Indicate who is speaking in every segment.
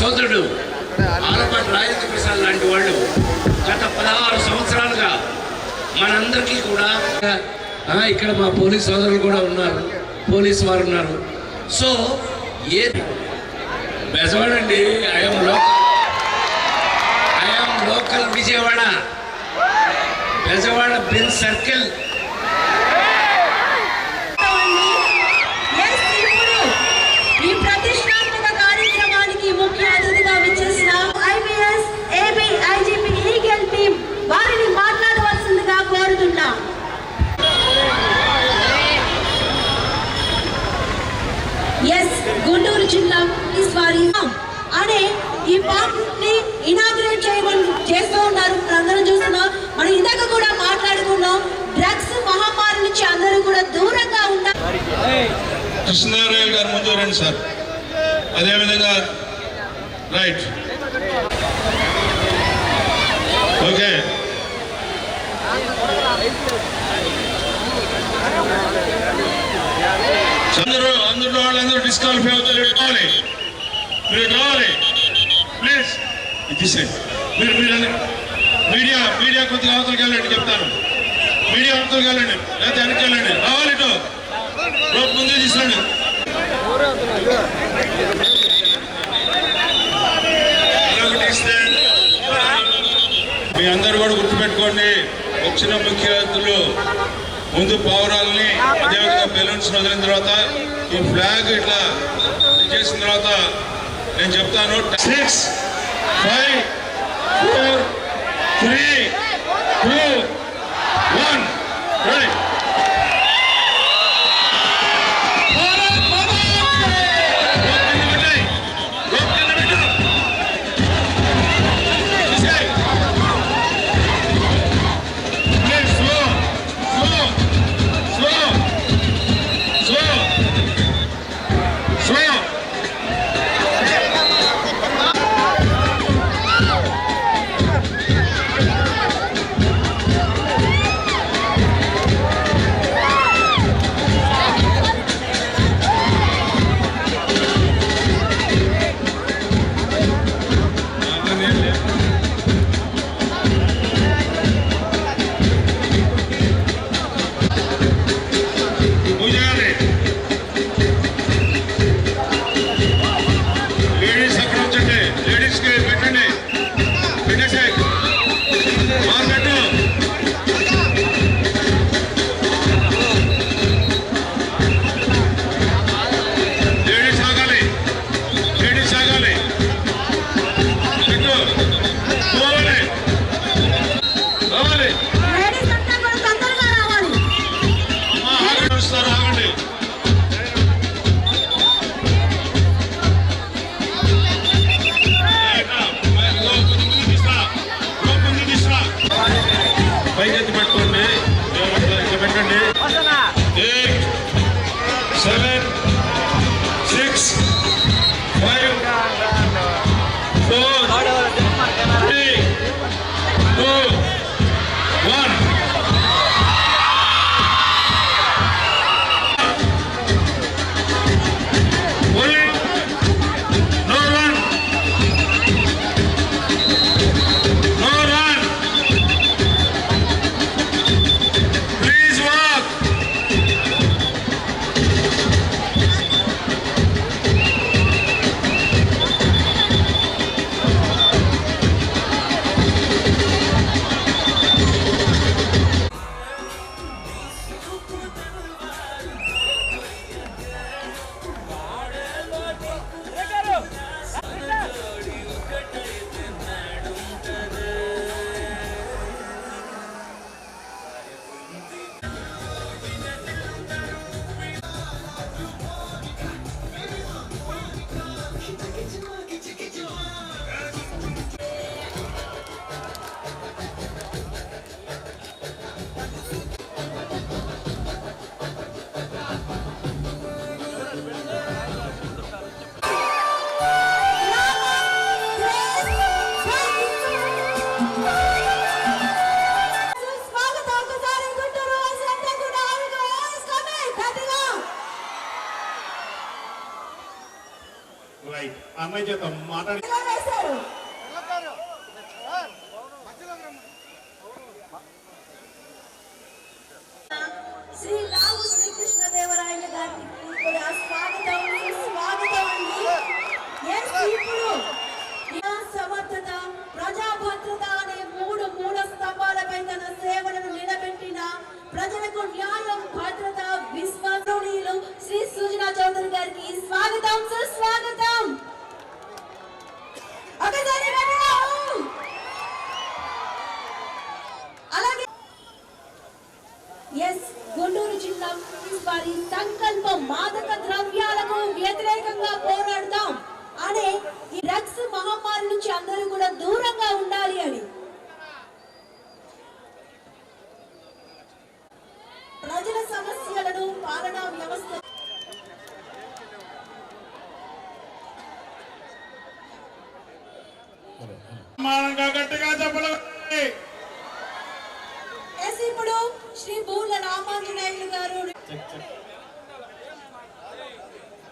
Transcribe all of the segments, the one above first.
Speaker 1: సోదరుడు ఆలపాటి రాజేంద్ర ప్రసాద్ లాంటి వాళ్ళు గత పదహారు సంవత్సరాలుగా మనందరికీ కూడా ఇక్కడ మా పోలీస్ సోదరులు కూడా ఉన్నారు. పోలీస్ వారు ఉన్నారు. సో ఏ బెజవాడండి. I'm local I'm local Vijayawada. Bezawada Benz circle.
Speaker 2: Krishnadevarayalu గారు ముందు రండి సార్. అదేవిధంగా రైట్. ఓకే. అందరూ అందరు వాళ్ళందరూ డిస్క్వాలిఫై అవుతారు. ఇటు రావాలి మీరు ఇటు రావాలి ప్లీజ్ ఇది మీరు మీరు మీడియా మీడియా కొద్దిగా అవతలకి వెళ్ళండి చెప్తాను. మీడియా అవతలకి వెళ్ళండి. లేకపోతే వెనక్కి వెళ్ళండి. రావాలి ఇటు. రోడ్ ముందే తీసుకోండి మీ అందరూ కూడా గుర్తుపెట్టుకోండి వచ్చిన ముఖ్య అతిథులు ముందు పావురాలని అదేవిధంగా బెలూన్స్ వదిలిన తర్వాత ఈ ఫ్లాగ్ ఇట్లా చేసిన తర్వాత నేను చెప్తాను six five four three two
Speaker 1: స్వాగతం స్వాగతం అండి. ఇప్పుడు అనే మూడు మూల స్తంభాలపై తన సేవలను నిలబెట్టిన ప్రజలకు న్యాయం భద్రత విశ్వసనీయులు శ్రీ సుజనా చౌదరి గారికి స్వాగతం సుస్వాగతం. ఒకసారి ఎస్ గుంటూరు జిల్లా వారి సంకల్ప మాదక ద్రవ్యాలకు వ్యతిరేకంగా పోరాడతాం. అనే ఈ డ్రగ్స్ మహమ్మారి నుంచి అందరూ కూడా దూరంగా ఉండాలి అని.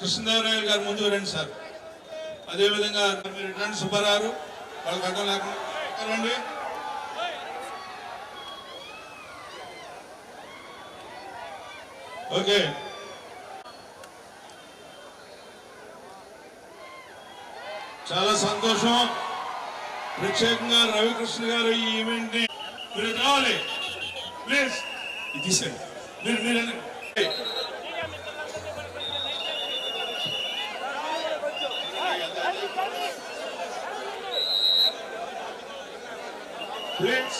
Speaker 2: కృష్ణదేవరాయలు గారు ముందు రండి సార్. అదేవిధంగా మీరు రండి సుబ్బారావు వాళ్ళకి అడ్డం లేకుండా రండి. ఓకే. చాలా సంతోషం. ప్రత్యేకంగా రవికృష్ణ గారు ఈ ఈవెంట్ని మీరు రావాలి ప్లీజ్. ఇది సార్.
Speaker 3: మీరు మీరు please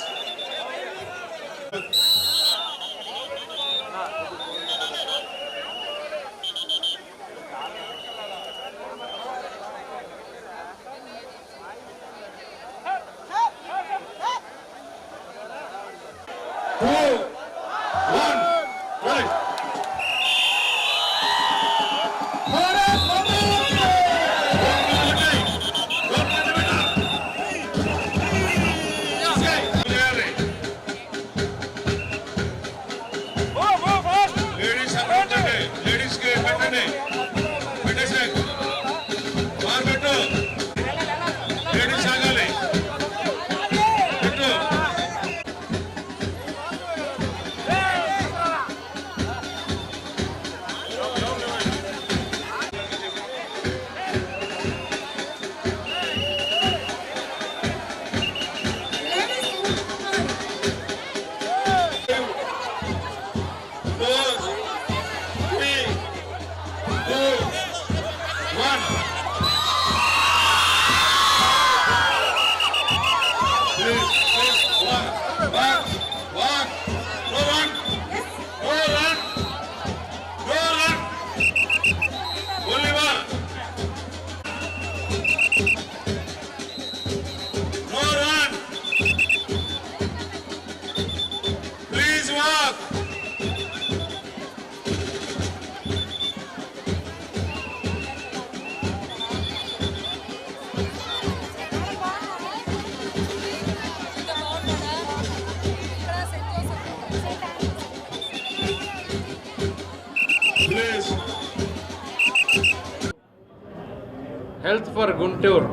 Speaker 4: Guntur.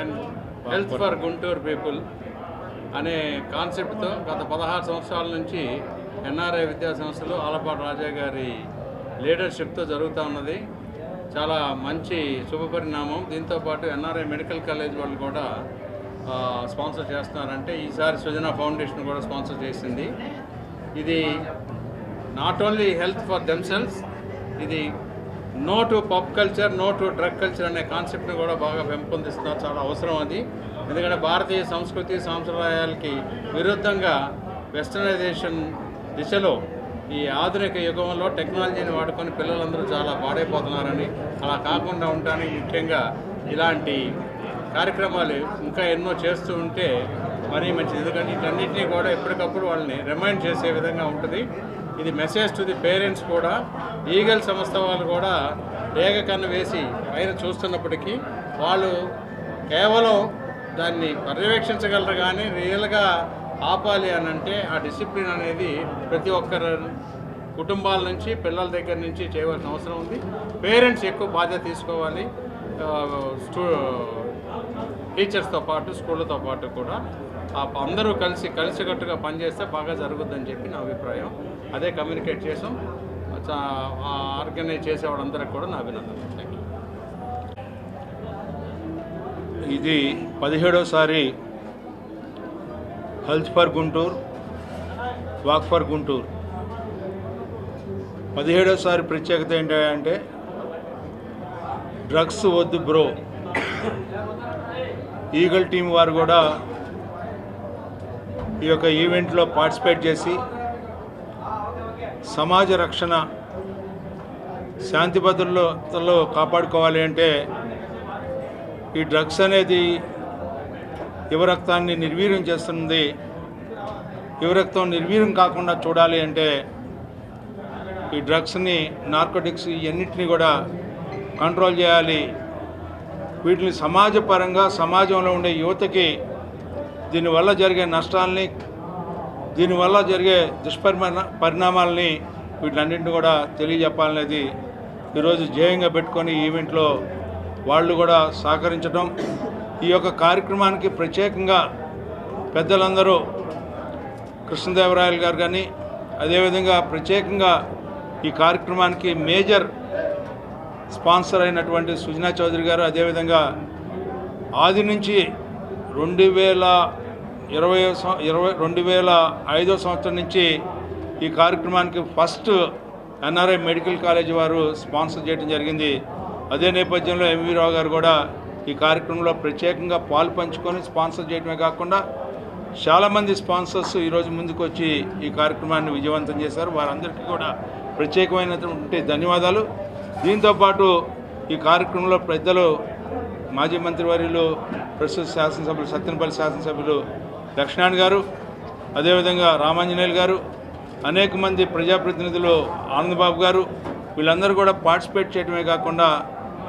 Speaker 4: And health for Guntur people అనే కాన్సెప్ట్తో గత పదహారు సంవత్సరాల నుంచి ఎన్ఆర్ఐ విద్యా సంస్థలు ఆలపాటి రాజా గారి లీడర్షిప్తో జరుగుతూ ఉన్నది. చాలా మంచి శుభపరిణామం దీంతోపాటు ఎన్ఆర్ఐ మెడికల్ కాలేజ్ వాళ్ళు కూడా స్పాన్సర్ చేస్తున్నారంటే ఈసారి సుజనా ఫౌండేషన్ కూడా స్పాన్సర్ చేసింది. ఇది not only health for themselves ఇది no to pub culture no to drug culture అనే కాన్సెప్ట్ని కూడా బాగా పెంపొందిస్తున్నారు. చాలా అవసరం అది. ఎందుకంటే భారతీయ సంస్కృతి సాంప్రదాయాలకి విరుద్ధంగా వెస్టర్నైజేషన్ దిశలో ఈ ఆధునిక యుగంలో టెక్నాలజీని వాడుకొని పిల్లలందరూ చాలా పాడైపోతున్నారని అలా కాకుండా ఉండడానికి ముఖ్యంగా ఇలాంటి కార్యక్రమాలు ఇంకా ఎన్నో చేస్తూ ఉంటే మరీ మంచిది. ఎందుకంటే వీటన్నింటినీ కూడా ఎప్పటికప్పుడు వాళ్ళని రిమైండ్ చేసే విధంగా ఉంటుంది. ఇది మెసేజ్ టు ది పేరెంట్స్ కూడా ఈగల్ సంస్థ వాళ్ళు కూడా ఏకకన్ను వేసి పైన చూస్తున్నప్పటికీ వాళ్ళు కేవలం దాన్ని పర్యవేక్షించగలరు కానీ రియల్గా ఆపాలి అని అంటే ఆ డిసిప్లిన్ అనేది ప్రతి ఒక్కరు కుటుంబాల నుంచి పిల్లల దగ్గర నుంచి చేయవలసిన అవసరం ఉంది. పేరెంట్స్ ఎక్కువ బాధ్యత తీసుకోవాలి. స్టూ టీచర్స్తో పాటు స్కూళ్ళతో పాటు కూడా. అందరూ కలిసి కలిసికట్టుగా పనిచేస్తే బాగా జరుగుద్దని చెప్పి నా అభిప్రాయం. అదే కమ్యూనికేట్ చేసాం. ఆర్గనైజ్ చేసే వాళ్ళందరికీ కూడా నా అభినందనలు. థ్యాంక్ యూ
Speaker 2: ఇది పదిహేడోసారి health for Guntur walk for Guntur పదిహేడోసారి ప్రత్యేకత ఏంటంటే డ్రగ్స్ వద్దు బ్రో ఈగల్ టీం వారు కూడా ఈ యొక్క ఈవెంట్లో పార్టిసిపేట్ చేసి సమాజ రక్షణ శాంతి భద్రతలో కాపాడుకోవాలి అంటే ఈ డ్రగ్స్ అనేది యువరక్తాన్ని నిర్వీర్యం చేస్తుంది. యువరక్తం నిర్వీర్యం కాకుండా చూడాలి అంటే ఈ డ్రగ్స్ని నార్కోటిక్స్ ఇవన్నిటిని కూడా కంట్రోల్ చేయాలి. వీటిని సమాజపరంగా సమాజంలో ఉండే యువతకి దీనివల్ల జరిగే నష్టాలని దీనివల్ల జరిగే దుష్పరిమాణ పరిణామాలని వీటిలన్నింటిని కూడా తెలియజెప్పాలనేది ఈరోజు ధ్యేయంగా పెట్టుకొని ఈవెంట్లో వాళ్ళు కూడా సహకరించడం ఈ యొక్క కార్యక్రమానికి ప్రత్యేకంగా పెద్దలందరూ కృష్ణదేవరాయలు గారు కానీ అదేవిధంగా ప్రత్యేకంగా ఈ కార్యక్రమానికి మేజర్ స్పాన్సర్ అయినటువంటి సుజనా చౌదరి గారు అదేవిధంగా ఆది నుంచి రెండు వేల ఇరవై ఇరవై రెండు వేల ఐదో సంవత్సరం నుంచి ఈ కార్యక్రమానికి ఫస్ట్ ఎన్ఆర్ఐ మెడికల్ కాలేజ్ వారు స్పాన్సర్ చేయడం జరిగింది. అదే నేపథ్యంలో ఎంవి రావు గారు కూడా ఈ కార్యక్రమంలో ప్రత్యేకంగా పాలు పంచుకొని స్పాన్సర్ చేయడమే కాకుండా చాలామంది స్పాన్సర్స్ ఈరోజు ముందుకు వచ్చి ఈ కార్యక్రమాన్ని విజయవంతం చేశారు. వారందరికీ కూడా ప్రత్యేకమైనటువంటి ధన్యవాదాలు. దీంతోపాటు ఈ కార్యక్రమంలో పెద్దలు మాజీ మంత్రివర్యులు ప్రస్తుత శాసనసభ్యులు సత్యనపల్లి శాసనసభ్యులు దక్షిణాణి గారు అదేవిధంగా రామాంజనేయులు గారు అనేక మంది ప్రజాప్రతినిధులు ఆనందబాబు గారు వీళ్ళందరూ కూడా పార్టిసిపేట్ చేయడమే కాకుండా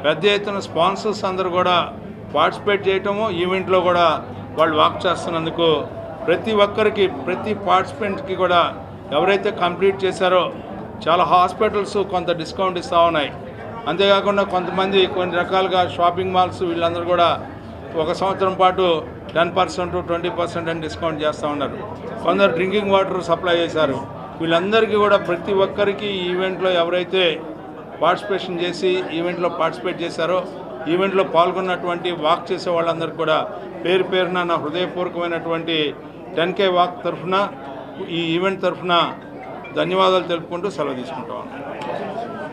Speaker 2: పెద్ద ఎత్తున స్పాన్సర్స్ అందరూ కూడా పార్టిసిపేట్ చేయటము ఈవెంట్లో కూడా వాళ్ళు వాక్ చేస్తున్నందుకు ప్రతి ఒక్కరికి ప్రతి పార్టిసిపెంట్కి కూడా ఎవరైతే కంప్లీట్ చేశారో చాలా హాస్పిటల్స్ కొంత డిస్కౌంట్ ఇస్తూ ఉన్నాయి. అంతేకాకుండా కొంతమంది కొన్ని రకాలుగా షాపింగ్ మాల్స్ వీళ్ళందరూ కూడా ఒక సంవత్సరం పాటు టెన్ పర్సెంట్ ట్వంటీ పర్సెంట్ అని డిస్కౌంట్ చేస్తూ ఉన్నారు. కొందరు డ్రింకింగ్ వాటర్ సప్లై చేశారు. వీళ్ళందరికీ కూడా ప్రతి ఒక్కరికి ఈవెంట్లో ఎవరైతే పార్టిసిపేషన్ చేసి ఈవెంట్లో పార్టిసిపేట్ చేశారో ఈవెంట్లో పాల్గొన్నటువంటి వాక్ చేసే వాళ్ళందరికీ కూడా పేరు పేరున నా హృదయపూర్వకమైనటువంటి టెన్ కే వాక్ తరఫున ఈ ఈవెంట్ తరఫున ధన్యవాదాలు తెలుపుకుంటూ సెలవు తీసుకుంటాం